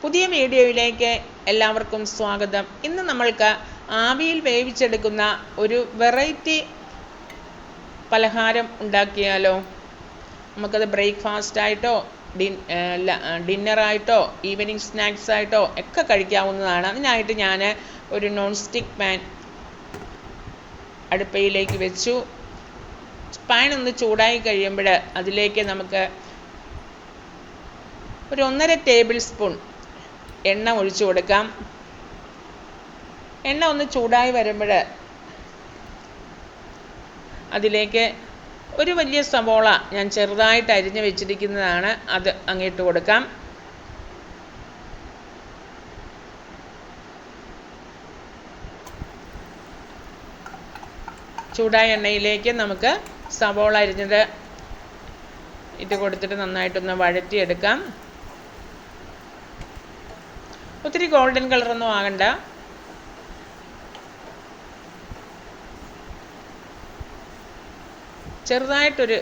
പുതിയ വീഡിയോയിലേക്ക് എല്ലാവർക്കും സ്വാഗതം. ഇന്ന് നമ്മൾക്ക് ആവിയിൽ വേവിച്ചെടുക്കുന്ന ഒരു വെറൈറ്റി പലഹാരം ഉണ്ടാക്കിയാലോ? നമുക്കത് ബ്രേക്ക്ഫാസ്റ്റ് ആയിട്ടോ ഡിൻ ഡിന്നറായിട്ടോ ഈവനിങ് സ്നാക്സ് ആയിട്ടോ ഒക്കെ കഴിക്കാവുന്നതാണ്. അതിനായിട്ട് ഞാൻ ഒരു നോൺ സ്റ്റിക്ക് പാൻ അടുപ്പയിലേക്ക് വെച്ചു. പാൻ ഒന്ന് ചൂടായി കഴിയുമ്പോൾ അതിലേക്ക് നമുക്ക് ഒരു ഒന്നര ടേബിൾ സ്പൂൺ എണ്ണ ഒഴിച്ചു കൊടുക്കാം. എണ്ണ ഒന്ന് ചൂടായി വരുമ്പോൾ അതിലേക്ക് ഒരു വലിയ സവോള ഞാൻ ചെറുതായിട്ട് അരിഞ്ഞു വെച്ചിരിക്കുന്നതാണ് അത് അങ്ങിട്ട് കൊടുക്കാം. ചൂടായ എണ്ണയിലേക്ക് നമുക്ക് സവോള അരിഞ്ഞത് ഇട്ട് കൊടുത്തിട്ട് നന്നായിട്ടൊന്ന് വഴറ്റിയെടുക്കാം. ഒത്തിരി ഗോൾഡൻ കളറൊന്നും ആകണ്ട. ചെറുതായിട്ടൊരു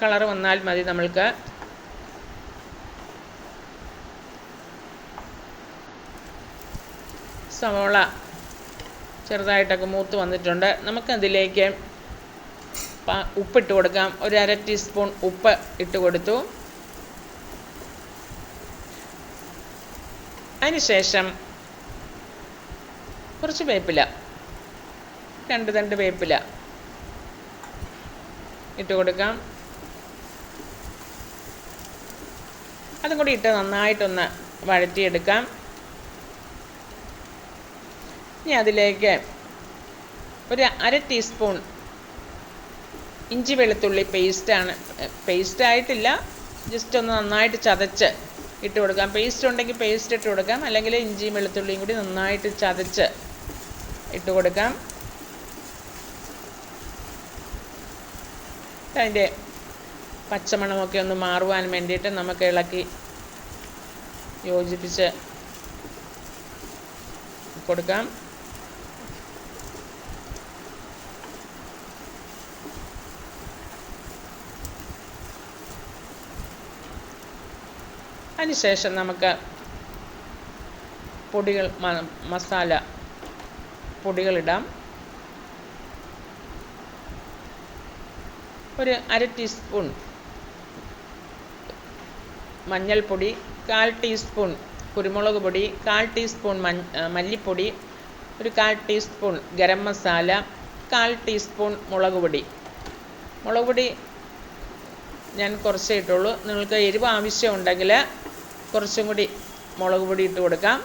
കളർ വന്നാൽ മതി നമ്മൾക്ക്. സവോള ചെറുതായിട്ടൊക്കെ മൂത്ത് വന്നിട്ടുണ്ട്. നമുക്കതിലേക്ക് ഉപ്പിട്ട് കൊടുക്കാം. ഒരു അര ടീസ്പൂൺ ഉപ്പ് ഇട്ട് കൊടുത്തു. അതിനുശേഷം കുറച്ച് വേപ്പില രണ്ട് രണ്ട് വേപ്പില ഇട്ട് കൊടുക്കാം. അതും കൂടി ഇട്ട് നന്നായിട്ടൊന്ന് വഴറ്റിയെടുക്കാം. ഇനി അതിലേക്ക് ഒരു അര ടീസ്പൂൺ ഇഞ്ചി വെളുത്തുള്ളി പേസ്റ്റാണ് പേസ്റ്റ് ആയിട്ടില്ല ജസ്റ്റ് ഒന്ന് നന്നായിട്ട് ചതച്ച് ഇട്ട് കൊടുക്കാം. പേസ്റ്റ് ഉണ്ടെങ്കിൽ പേസ്റ്റ് ഇട്ട് കൊടുക്കാം. അല്ലെങ്കിൽ ഇഞ്ചിയും വെളുത്തുള്ളിയും കൂടി നന്നായിട്ട് ചതച്ച് ഇട്ട് കൊടുക്കാം. അതിന്റെ പച്ചമണമൊക്കെ ഒന്ന് മാറുവാൻ വേണ്ടിയിട്ട് നമുക്ക് ഇളക്കി യോജിപ്പിച്ച് കൊടുക്കാം. അതിനുശേഷം നമുക്ക് പൊടികൾ മസാല പൊടികളിടാം ഒരു അര ടീസ്പൂൺ മഞ്ഞൾപ്പൊടി കാൽ ടീസ്പൂൺ കുരുമുളക് പൊടി കാൽ ടീസ്പൂൺ മല്ലിപ്പൊടി ഒരു കാൽ ടീസ്പൂൺ ഗരം മസാല കാൽ ടീസ്പൂൺ മുളക് പൊടി. മുളക് പൊടി ഞാൻ കുറച്ചേ ഇട്ടുള്ളൂ. നിങ്ങൾക്ക് എരിവ് ആവശ്യമുണ്ടെങ്കിൽ കുറച്ചും കൂടി മുളക് പൊടി ഇട്ട് കൊടുക്കാം.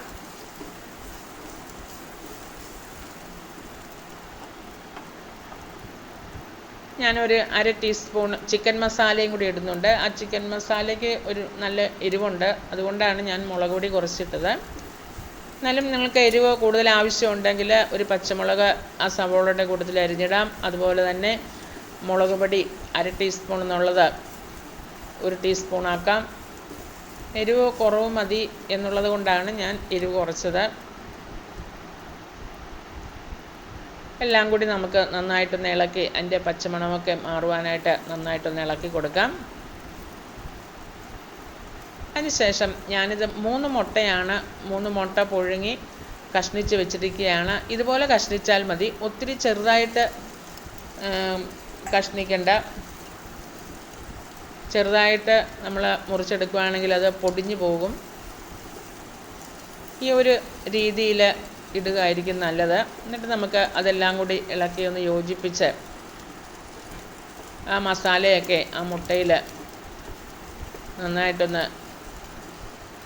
ഞാനൊരു അര ടീസ്പൂൺ ചിക്കൻ മസാലയും കൂടി ഇടുന്നുണ്ട്. ആ ചിക്കൻ മസാലയ്ക്ക് ഒരു നല്ല എരിവുണ്ട്. അതുകൊണ്ടാണ് ഞാൻ മുളക് പൊടി കുറച്ചിട്ടത്. എന്നാലും നിങ്ങൾക്ക് എരിവ് കൂടുതൽ ആവശ്യമുണ്ടെങ്കിൽ ഒരു പച്ചമുളക് ആ സവോളയുടെ കൂട്ടത്തിൽ അരിഞ്ഞിടാം. അതുപോലെ തന്നെ മുളക് പൊടി അര ടീസ്പൂൺ എന്നുള്ളത് ഒരു ടീസ്പൂൺ ആക്കാം. എരിവ് കുറവ് മതി എന്നുള്ളത് കൊണ്ടാണ് ഞാൻ എരിവ് കുറച്ചത്. എല്ലാം കൂടി നമുക്ക് നന്നായിട്ടൊന്ന് ഇളക്കി അതിന്റെ പച്ചമണമൊക്കെ മാറുവാനായിട്ട് നന്നായിട്ടൊന്ന് ഇളക്കി കൊടുക്കാം. അതിനുശേഷം ഞാനിത് മൂന്ന് മുട്ടയാണ് മൂന്ന് മുട്ട പുഴുങ്ങി കഷ്ണിച്ച് വെച്ചിരിക്കുകയാണ്. ഇതുപോലെ കഷ്ണിച്ചാൽ മതി. ഒത്തിരി ചെറുതായിട്ട് കഷ്ണിക്കണ്ട. ചെറുതായിട്ട് നമ്മൾ മുറിച്ചെടുക്കുകയാണെങ്കിൽ അത് പൊടിഞ്ഞു പോകും. ഈ ഒരു രീതിയിൽ ഇടുകയായിരിക്കും നല്ലത്. എന്നിട്ട് നമുക്ക് അതെല്ലാം കൂടി ഇളക്കി ഒന്ന് യോജിപ്പിച്ച് ആ മസാലയൊക്കെ ആ മുട്ടയിൽ നന്നായിട്ടൊന്ന്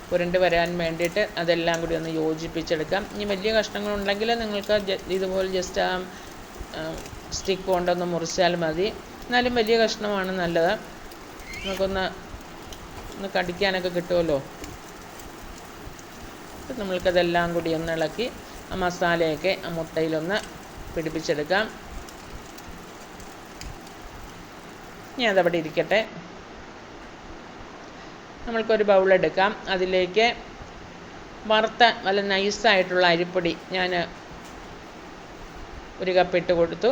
പുരണ്ട് വരാൻ വേണ്ടിയിട്ട് അതെല്ലാം കൂടി ഒന്ന് യോജിപ്പിച്ചെടുക്കാം. ഇനി വലിയ കഷ്ണങ്ങളുണ്ടെങ്കിൽ നിങ്ങൾക്ക് ഇതുപോലെ ജസ്റ്റ് ആ സ്റ്റിക്ക് കൊണ്ടൊന്ന് മുറിച്ചാൽ മതി. എന്നാലും വലിയ കഷ്ണമാണ് നല്ലത്. നമുക്കൊന്ന് ഒന്ന് കടിക്കാനൊക്കെ കിട്ടുമല്ലോ? നമ്മൾക്കതെല്ലാം കൂടി ഒന്ന് ഇളക്കി ആ മസാലയൊക്കെ ആ മുട്ടയിലൊന്ന് പിടിപ്പിച്ചെടുക്കാം. ഇനി അതവിടെ ഇരിക്കട്ടെ. നമ്മൾക്കൊരു ബൗളെടുക്കാം അതിലേക്ക് വറുത്ത നല്ല നൈസായിട്ടുള്ള അരിപ്പൊടി ഞാൻ ഒരു കപ്പ് ഇട്ട് കൊടുത്തു.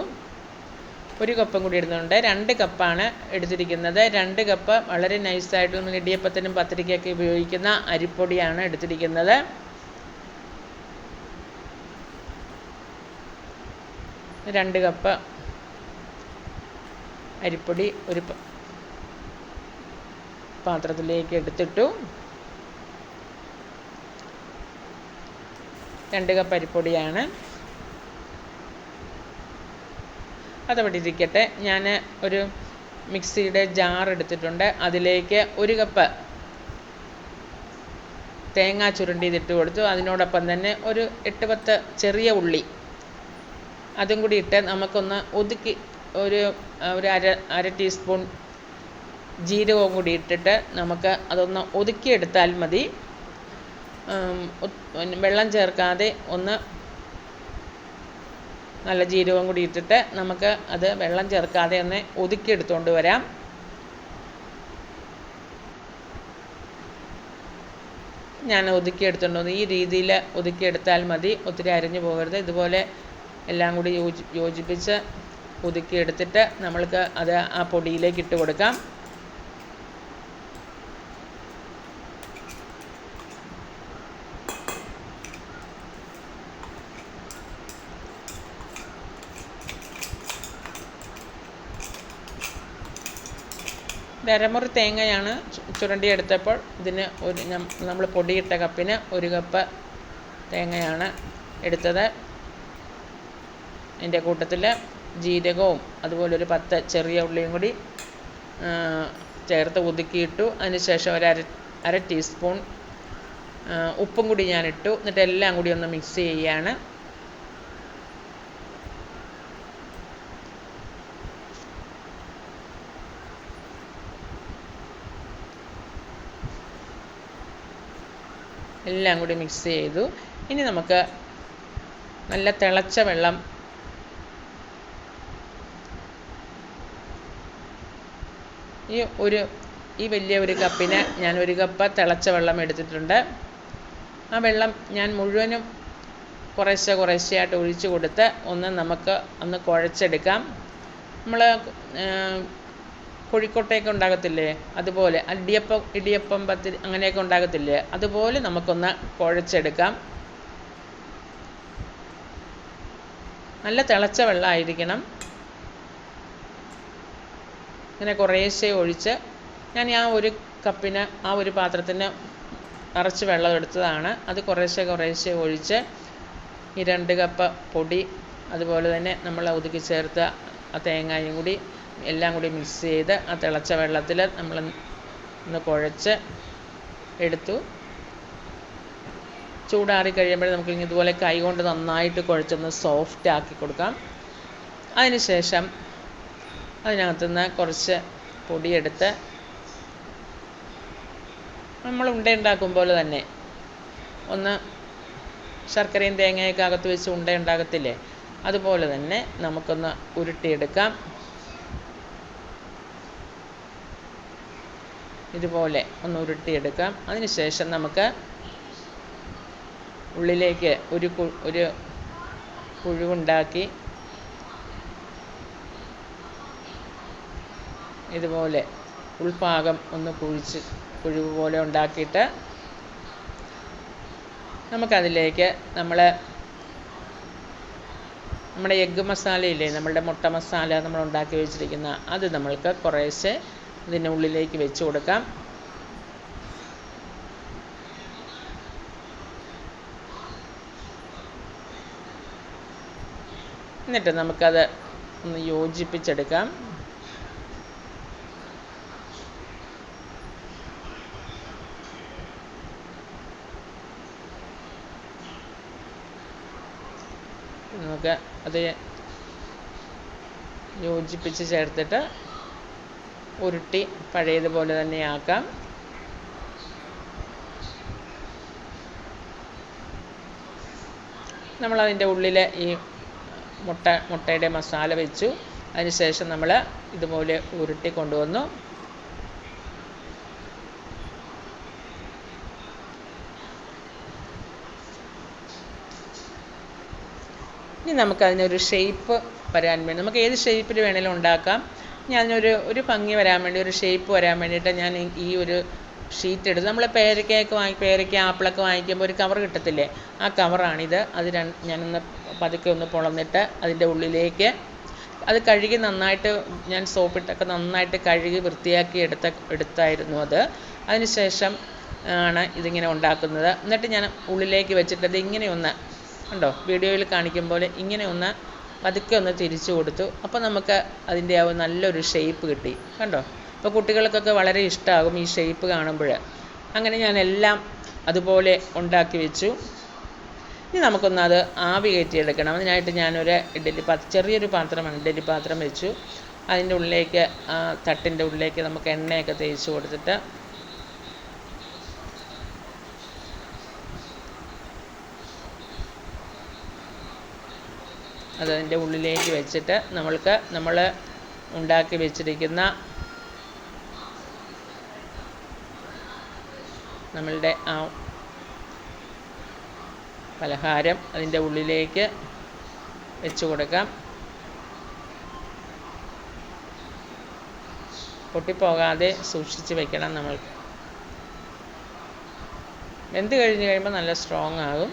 ഒരു കപ്പും കൂടി ഇടുന്നുണ്ട്. രണ്ട് കപ്പാണ് എടുത്തിരിക്കുന്നത്. രണ്ട് കപ്പ് വളരെ നൈസായിട്ട് നമ്മൾ ഇടിയപ്പത്തിനും പത്തിരിക്കൊക്കെ ഉപയോഗിക്കുന്ന അരിപ്പൊടിയാണ് എടുത്തിരിക്കുന്നത്. രണ്ട് കപ്പ് അരിപ്പൊടി ഒരു പാത്രത്തിലേക്ക് എടുത്തിട്ടു. രണ്ട് കപ്പ് അരിപ്പൊടിയാണ്. അതവിടെ ഇരിക്കട്ടെ. ഞാൻ ഒരു മിക്സിയുടെ ജാർ എടുത്തിട്ടുണ്ട്. അതിലേക്ക് ഒരു കപ്പ് തേങ്ങ ചുരുണ്ടിയതിട്ട് കൊടുത്തു. അതിനോടൊപ്പം തന്നെ ഒരു എട്ട് പത്ത് ചെറിയ ഉള്ളി. അതും കൂടി ഇട്ട് നമുക്കൊന്ന് ഒതുക്കി ഒരു ഒരു അര അര ടീസ്പൂൺ ജീരകവും കൂടി ഇട്ടിട്ട് നമുക്ക് അതൊന്ന് ഒതുക്കിയെടുത്താൽ മതി. വെള്ളം ചേർക്കാതെ ഒന്ന് നല്ല ജീരകവും കൂടി ഇട്ടിട്ട് നമുക്ക് അത് വെള്ളം ചേർക്കാതെ ഒന്ന് ഒതുക്കിയെടുത്തുകൊണ്ട് വരാം. ഞാൻ ഒതുക്കിയെടുത്തുകൊണ്ട് വന്നു. ഈ രീതിയിൽ ഒതുക്കിയെടുത്താൽ മതി. ഒത്തിരി അരിഞ്ഞു പോകരുത്. ഇതുപോലെ എല്ലാം കൂടി യോജി യോജിപ്പിച്ച് ഒതുക്കിയെടുത്തിട്ട് നമ്മൾക്ക് അത് ആ പൊടിയിലേക്ക് ഇട്ട് കൊടുക്കാം. അരമുറി തേങ്ങയാണ് ചുരണ്ടി ചുരണ്ടിയെടുത്തപ്പോൾ ഇതിന് ഒരു നമ്മൾ പൊടിയിട്ട കപ്പിന് ഒരു കപ്പ് തേങ്ങയാണ് എടുത്തത്. അതിന്റെ കൂട്ടത്തിൽ ജീരകവും അതുപോലെ ഒരു പത്ത് ചെറിയ ഉള്ളിയും കൂടി ചേർത്ത് ഒതുക്കിയിട്ടു അതിനുശേഷം ഒരു അര അര ടീസ്പൂൺ ഉപ്പും കൂടി ഞാൻ ഇട്ടു എന്നിട്ട് എല്ലാം കൂടി ഒന്ന് മിക്സ് ചെയ്യുകയാണ് എല്ലാം കൂടി മിക്സ് ചെയ്തു. ഇനി നമുക്ക് നല്ല തിളച്ച വെള്ളം ഈ ഒരു ഈ വലിയ ഒരു കപ്പിന് ഞാൻ ഒരു കപ്പ് തിളച്ച വെള്ളം എടുത്തിട്ടുണ്ട്. ആ വെള്ളം ഞാൻ മുഴുവനും കുറേശ്ശെ കുറേശ്ശെയായിട്ട് ഒഴിച്ചു കൊടുത്ത് ഒന്ന് നമുക്ക് ഒന്ന് കുഴച്ചെടുക്കാം. നമ്മൾ കോഴിക്കോട്ടയൊക്കെ ഉണ്ടാകത്തില്ലേ? അതുപോലെ ഇടിയപ്പം ഇടിയപ്പം പത്തിരി അങ്ങനെയൊക്കെ ഉണ്ടാകത്തില്ലേ? അതുപോലെ നമുക്കൊന്ന് കുഴച്ചെടുക്കാം. നല്ല തിളച്ച വെള്ളമായിരിക്കണം. ഇങ്ങനെ കുറേശ്ശെ ഒഴിച്ച് ഞാൻ ആ ഒരു കപ്പിന് ആ ഒരു പാത്രത്തിന് നിറച്ച് വെള്ളം എടുത്തതാണ്. അത് കുറേശ്ശെ കുറേശ്ശെ ഒഴിച്ച് ഈ രണ്ട് കപ്പ് പൊടി അതുപോലെ തന്നെ നമ്മൾ ഒതുക്കി ചേർത്ത ആ തേങ്ങയും കൂടി എല്ലാം കൂടി മിക്സ് ചെയ്ത് ആ തിളച്ച വെള്ളത്തിൽ നമ്മൾ ഒന്ന് കുഴച്ച് എടുത്തു. ചൂടാറി കഴിയുമ്പോൾ നമുക്ക് ഇതുപോലെ കൈ കൊണ്ട് നന്നായിട്ട് കുഴച്ചൊന്ന് സോഫ്റ്റ് ആക്കി കൊടുക്കാം. അതിനുശേഷം അതിനകത്തുനിന്ന് കുറച്ച് പൊടിയെടുത്ത് നമ്മൾ ഉണ്ട ഉണ്ടാക്കും പോലെ തന്നെ ഒന്ന് ശർക്കരയും തേങ്ങയൊക്കെ അകത്ത് വെച്ച് ഉണ്ട ഉണ്ടാക്കത്തില്ലേ അതുപോലെ തന്നെ നമുക്കൊന്ന് ഉരുട്ടിയെടുക്കാം. ഇതുപോലെ ഒന്ന് ഉരുട്ടിയെടുക്കാം. അതിനുശേഷം നമുക്ക് ഉള്ളിലേക്ക് ഒരു ഒരു കുഴുവുണ്ടാക്കി ഇതുപോലെ ഉൾഭാഗം ഒന്ന് കുഴിച്ച് കുഴിവ് പോലെ ഉണ്ടാക്കിയിട്ട് നമുക്കതിലേക്ക് നമ്മൾ നമ്മുടെ എഗ്ഗ് മസാലയില്ലേ നമ്മളുടെ മുട്ട മസാല നമ്മൾ ഉണ്ടാക്കി വെച്ചിരിക്കുന്ന അത് നമ്മൾക്ക് കുറേശ്ശെ ഇതിന്റെ ഉള്ളിലേക്ക് വെച്ച് കൊടുക്കാം. എന്നിട്ട് നമുക്കത് ഒന്ന് യോജിപ്പിച്ചെടുക്കാം. നമുക്ക് അത് യോജിപ്പിച്ച് ചേർത്തിട്ട് ഉരുട്ടി പഴയതുപോലെ തന്നെ ആക്കാം. നമ്മളതിന്റെ ഉള്ളിലെ ഈ മുട്ട മുട്ടയുടെ മസാല വെച്ചു. അതിനുശേഷം നമ്മൾ ഇതുപോലെ ഉരുട്ടി കൊണ്ടുവന്നു. ഇനി നമുക്കതിനൊരു ഷേപ്പ് വരാൻ വേണ്ടി നമുക്ക് ഏത് ഷേപ്പിൽ വേണേലും ഉണ്ടാക്കാം. ഞാനൊരു ഒരു ഭംഗി വരാൻ വേണ്ടി ഒരു ഷേപ്പ് വരാൻ വേണ്ടിയിട്ട് ഞാൻ ഈ- ഒരു ഷീറ്റ് എടുത്ത് നമ്മൾ പേരയ്ക്കയൊക്കെ വാങ്ങി പേരയ്ക്ക ആപ്പിളൊക്കെ വാങ്ങിക്കുമ്പോൾ ഒരു കവർ കിട്ടത്തില്ലേ? ആ കവറാണിത് അത് രണ്ട് ഞാനൊന്ന് പതുക്കെ ഒന്ന് പൊളന്നിട്ട് അതിന്റെ ഉള്ളിലേക്ക് അത് കഴുകി നന്നായിട്ട് ഞാൻ സോപ്പിട്ടൊക്കെ നന്നായിട്ട് കഴുകി വൃത്തിയാക്കി എടുത്ത എടുത്തായിരുന്നു അത്. അതിനുശേഷം ആണ് ഇതിങ്ങനെ ഉണ്ടാക്കുന്നത്. എന്നിട്ട് ഞാൻ ഉള്ളിലേക്ക് വെച്ചിട്ട് അത് ഇങ്ങനെ ഒന്ന് കണ്ടോ? വീഡിയോയിൽ കാണിക്കും പോലെ ഇങ്ങനെ ഒന്ന് പതുക്കെ ഒന്ന് തിരിച്ചു കൊടുത്തു. അപ്പോൾ നമുക്ക് അതിന്റെ ആ നല്ലൊരു ഷേപ്പ് കിട്ടി. കണ്ടോ? അപ്പോൾ കുട്ടികൾക്കൊക്കെ വളരെ ഇഷ്ടമാകും ഈ ഷേപ്പ് കാണുമ്പോൾ. അങ്ങനെ ഞാൻ എല്ലാം അതുപോലെ ഉണ്ടാക്കി വെച്ചു. ഇനി നമുക്കൊന്ന് അത് ആവി കയറ്റിയെടുക്കണം. അതിനായിട്ട് ഞാനൊരു ഇഡലി പാത്രം ചെറിയൊരു പാത്രമാണ് ഇഡലി പാത്രം വെച്ചു. അതിന്റെ ഉള്ളിലേക്ക് ആ തട്ടിന്റെ ഉള്ളിലേക്ക് നമുക്ക് എണ്ണയൊക്കെ തേച്ച് കൊടുത്തിട്ട് അതതിന്റെ ഉള്ളിലേക്ക് വെച്ചിട്ട് നമ്മൾക്ക് നമ്മൾ ഉണ്ടാക്കി വെച്ചിരിക്കുന്ന നമ്മളുടെ ആ പലഹാരം അതിന്റെ ഉള്ളിലേക്ക് വെച്ച് കൊടുക്കാം. പൊട്ടിപ്പോകാതെ സൂക്ഷിച്ച് വെക്കണം നമ്മൾ വെന്ത് കഴിഞ്ഞ് കഴിയുമ്പോൾ നല്ല സ്ട്രോങ് ആകും.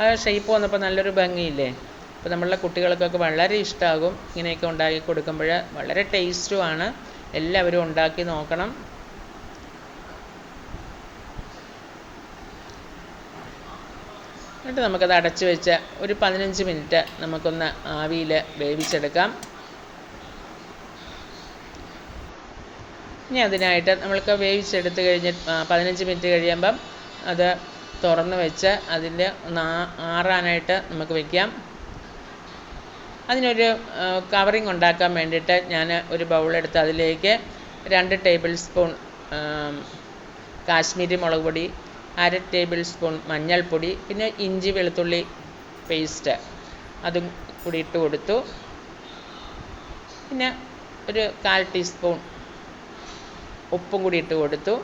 ആ ഷേപ്പ് വന്നപ്പോൾ നല്ലൊരു ഭംഗിയില്ലേ? അപ്പോൾ നമ്മളുടെ കുട്ടികൾക്കൊക്കെ വളരെ ഇഷ്ടമാകും ഇങ്ങനെയൊക്കെ ഉണ്ടാക്കി കൊടുക്കുമ്പോൾ വളരെ ടേസ്റ്റുമാണ് എല്ലാവരും ഉണ്ടാക്കി നോക്കണം. എന്നിട്ട് നമുക്കത് അടച്ച് വെച്ച് ഒരു പതിനഞ്ച് മിനിറ്റ് നമുക്കൊന്ന് ആവിയിൽ വേവിച്ചെടുക്കാം. ഇനി അതിനായിട്ട് നമ്മൾക്ക് വേവിച്ചെടുത്ത് കഴിഞ്ഞ് പതിനഞ്ച് മിനിറ്റ് കഴിയുമ്പം അത് തുറന്ന് വെച്ച് അതിന്റെ ഒന്ന് ആറാനായിട്ട് നമുക്ക് വയ്ക്കാം അതിനൊരു കവറിങ് ഉണ്ടാക്കാൻ വേണ്ടിയിട്ട് ഞാൻ ഒരു ബൗളെടുത്ത് അതിലേക്ക് രണ്ട് ടേബിൾ സ്പൂൺ കാശ്മീരി മുളക് പൊടി അര ടേബിൾ സ്പൂൺ മഞ്ഞൾപ്പൊടി പിന്നെ ഇഞ്ചി വെളുത്തുള്ളി പേസ്റ്റ് അതും കൂടി ഇട്ട് കൊടുത്തു. പിന്നെ ഒരു കാൽ ടീസ്പൂൺ ഉപ്പും കൂടി ഇട്ട് കൊടുത്തു.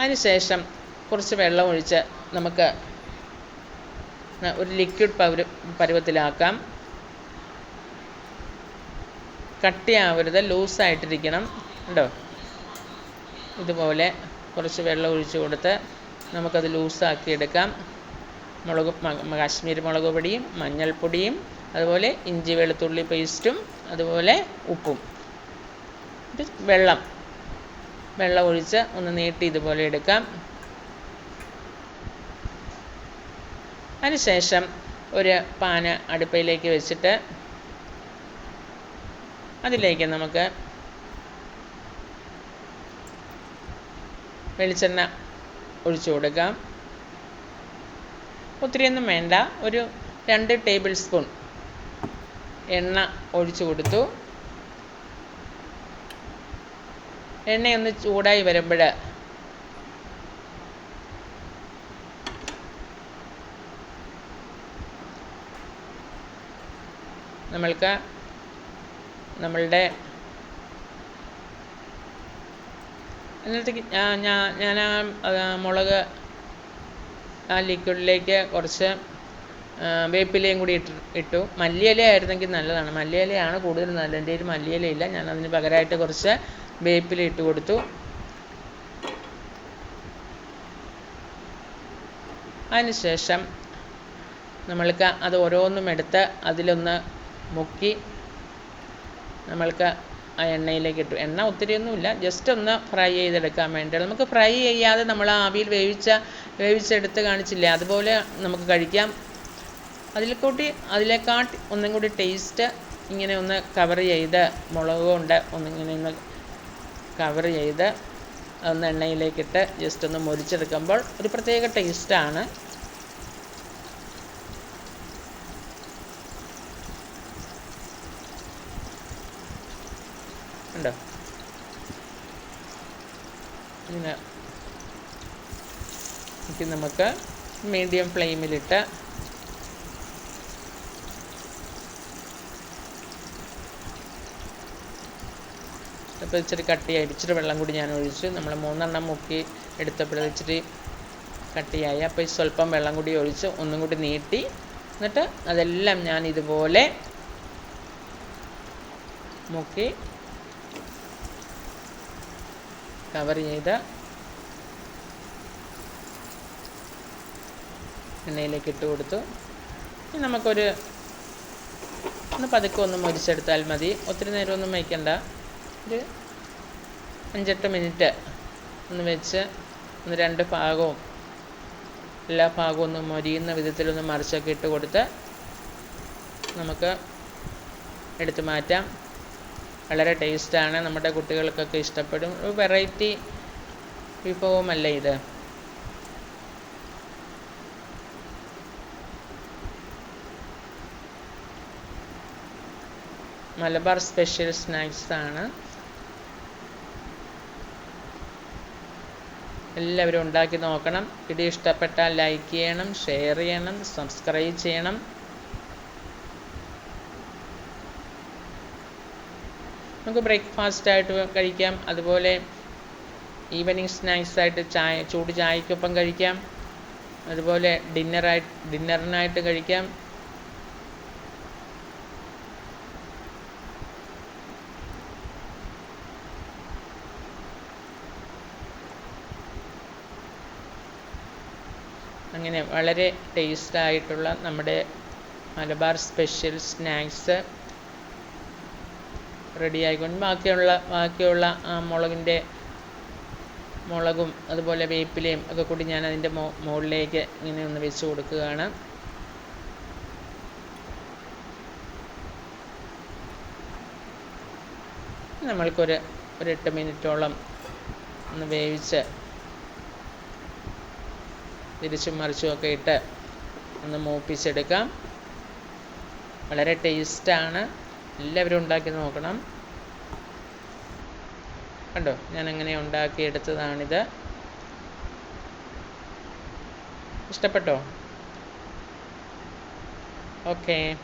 അതിനുശേഷം കുറച്ച് വെള്ളം ഒഴിച്ച് നമുക്ക് ഒരു ലിക്വിഡ് പൗര പരുവത്തിലാക്കാം. കട്ടിയാവരുത് ലൂസായിട്ടിരിക്കണം കേട്ടോ ഇതുപോലെ കുറച്ച് വെള്ളം ഒഴിച്ച് കൊടുത്ത് നമുക്കത് ലൂസാക്കി എടുക്കാം. മുളക് കാശ്മീരി മുളക് പൊടിയും മഞ്ഞൾപ്പൊടിയും അതുപോലെ ഇഞ്ചി വെളുത്തുള്ളി പേസ്റ്റും അതുപോലെ ഉപ്പും. വെള്ളം. വെള്ളം ഒഴിച്ച് ഒന്ന് നീട്ടി ഇതുപോലെ എടുക്കാം. അതിനുശേഷം ഒരു പാന് അടുപ്പയിലേക്ക് വെച്ചിട്ട് അതിലേക്ക് നമുക്ക് വെളിച്ചെണ്ണ ഒഴിച്ചു കൊടുക്കാം. ഒത്തിരിയൊന്നും വേണ്ട. ഒരു രണ്ട് ടേബിൾ സ്പൂൺ എണ്ണ ഒഴിച്ചു കൊടുത്തു. എണ്ണയൊന്ന് ചൂടായി വരുമ്പോൾ നമ്മൾക്ക് നമ്മളുടെ അതിനകത്തേക്ക് ഞാൻ ഞാൻ ആ മുളക് ആ ലിക്വിഡിലേക്ക് കുറച്ച് വേപ്പിലയും കൂടി ഇട്ട് ഇട്ടു. മല്ലിയില ആയിരുന്നെങ്കിൽ നല്ലതാണ്. മല്ലിയിലയാണ് കൂടുതൽ നല്ലത്. എന്റെ കയ്യിൽ മല്ലിയിലയില്ല ഞാൻ അതിന് പകരമായിട്ട് കുറച്ച് വേപ്പില ഇട്ട് കൊടുത്തു. അതിനുശേഷം നമ്മൾക്ക് അത് ഓരോന്നും എടുത്ത് അതിലൊന്ന് മുക്കി നമ്മൾക്ക് ആ എണ്ണയിലേക്ക് ഇട്ടു. എണ്ണ ഒത്തിരിയൊന്നുമില്ല ജസ്റ്റ് ഒന്ന് ഫ്രൈ ചെയ്തെടുക്കാൻ വേണ്ടി നമുക്ക് ഫ്രൈ ചെയ്യാതെ നമ്മൾ ആവിയിൽ വേവിച്ച വേവിച്ചെടുത്ത് കാണിച്ചില്ലേ അതുപോലെ നമുക്ക് കഴിക്കാം. അതിൽ കൂട്ടി അതിലേക്കാട്ടി ഒന്നും കൂടി ടേസ്റ്റ് ഇങ്ങനെ ഒന്ന് കവർ ചെയ്ത് മുളക് കൊണ്ട് ഒന്നിങ്ങനെ ഒന്ന് കവർ ചെയ്ത് ഒന്ന് എണ്ണയിലേക്കിട്ട് ജസ്റ്റ് ഒന്ന് മുരിച്ചെടുക്കുമ്പോൾ ഒരു പ്രത്യേക ടേസ്റ്റാണ് ഉണ്ടോ? ഇങ്ങനെ. നമുക്ക് മീഡിയം ഫ്ലെയിമിലിട്ട് ഇപ്പോൾ ഇച്ചിരി കട്ടിയായി. ഇച്ചിരി വെള്ളം കൂടി ഞാൻ ഒഴിച്ച് നമ്മൾ മൂന്നെണ്ണം മുക്കി എടുത്തപ്പോൾ ഇച്ചിരി കട്ടിയായി. അപ്പോൾ ഈ സ്വല്പം വെള്ളം കൂടി ഒഴിച്ച് ഒന്നും കൂടി നീട്ടി എന്നിട്ട് അതെല്ലാം ഞാൻ ഇതുപോലെ മുക്കി കവർ ചെയ്ത് എണ്ണയിലേക്ക് ഇട്ട് കൊടുത്തു. ഇനി നമുക്കൊരു ഒന്ന് പതുക്കെ ഒന്ന് മുരിച്ചെടുത്താൽ മതി. ഒത്തിരി നേരമൊന്നും വയ്ക്കണ്ട. ഒരു അഞ്ചെട്ട് മിനിറ്റ് ഒന്ന് വെച്ച് ഒന്ന് രണ്ട് ഭാഗവും എല്ലാ ഭാഗവും ഒന്ന് മൊരിയുന്ന വിധത്തിലൊന്ന് മറിച്ചൊക്കെ ഇട്ട് കൊടുത്ത് നമുക്ക് എടുത്തു മാറ്റാം. വളരെ ടേസ്റ്റാണ്. നമ്മുടെ കുട്ടികൾക്കൊക്കെ ഇഷ്ടപ്പെടും. ഒരു വെറൈറ്റി വിഭവമല്ലേ ഇത്. മലബാർ സ്പെഷ്യൽ സ്നാക്സ് എല്ലാവരും ഉണ്ടാക്കി നോക്കണം. വീഡിയോ ഇഷ്ടപ്പെട്ടാൽ ലൈക്ക് ചെയ്യണം ഷെയർ ചെയ്യണം സബ്സ്ക്രൈബ് ചെയ്യണം. നമുക്ക് ബ്രേക്ക്ഫാസ്റ്റ് ആയിട്ട് കഴിക്കാം. അതുപോലെ ഈവനിങ് സ്നാക്സ് ആയിട്ട് ചായ ചൂട് ചായക്കൊപ്പം കഴിക്കാം. അതുപോലെ ഡിന്നറായി ഡിന്നറിനായിട്ട് കഴിക്കാം. അങ്ങനെ വളരെ ടേസ്റ്റായിട്ടുള്ള നമ്മുടെ മലബാർ സ്പെഷ്യൽ സ്നാക്സ് റെഡി ആയിക്കൊണ്ട് ബാക്കിയുള്ള ബാക്കിയുള്ള ആ മുളകിന്റെ മുളകും അതുപോലെ വേപ്പിലയും ഒക്കെ കൂടി ഞാൻ അതിന്റെ മോ മുകളിലേക്ക് ഇങ്ങനെ ഒന്ന് വെച്ച് കൊടുക്കുകയാണ്. നമ്മൾക്കൊരു ഒരു എട്ട് മിനിറ്റോളം ഒന്ന് വേവിച്ച് തിരിച്ചും മറിച്ചും ഒക്കെ ഇട്ട് ഒന്ന് മൂപ്പിച്ചെടുക്കാം. വളരെ ടേസ്റ്റാണ് എല്ലാവരും ഉണ്ടാക്കി നോക്കണം. കണ്ടോ? ഞാൻ അങ്ങനെ ഉണ്ടാക്കിയെടുത്തതാണിത്. ഇഷ്ടപ്പെട്ടോ? ഓക്കേ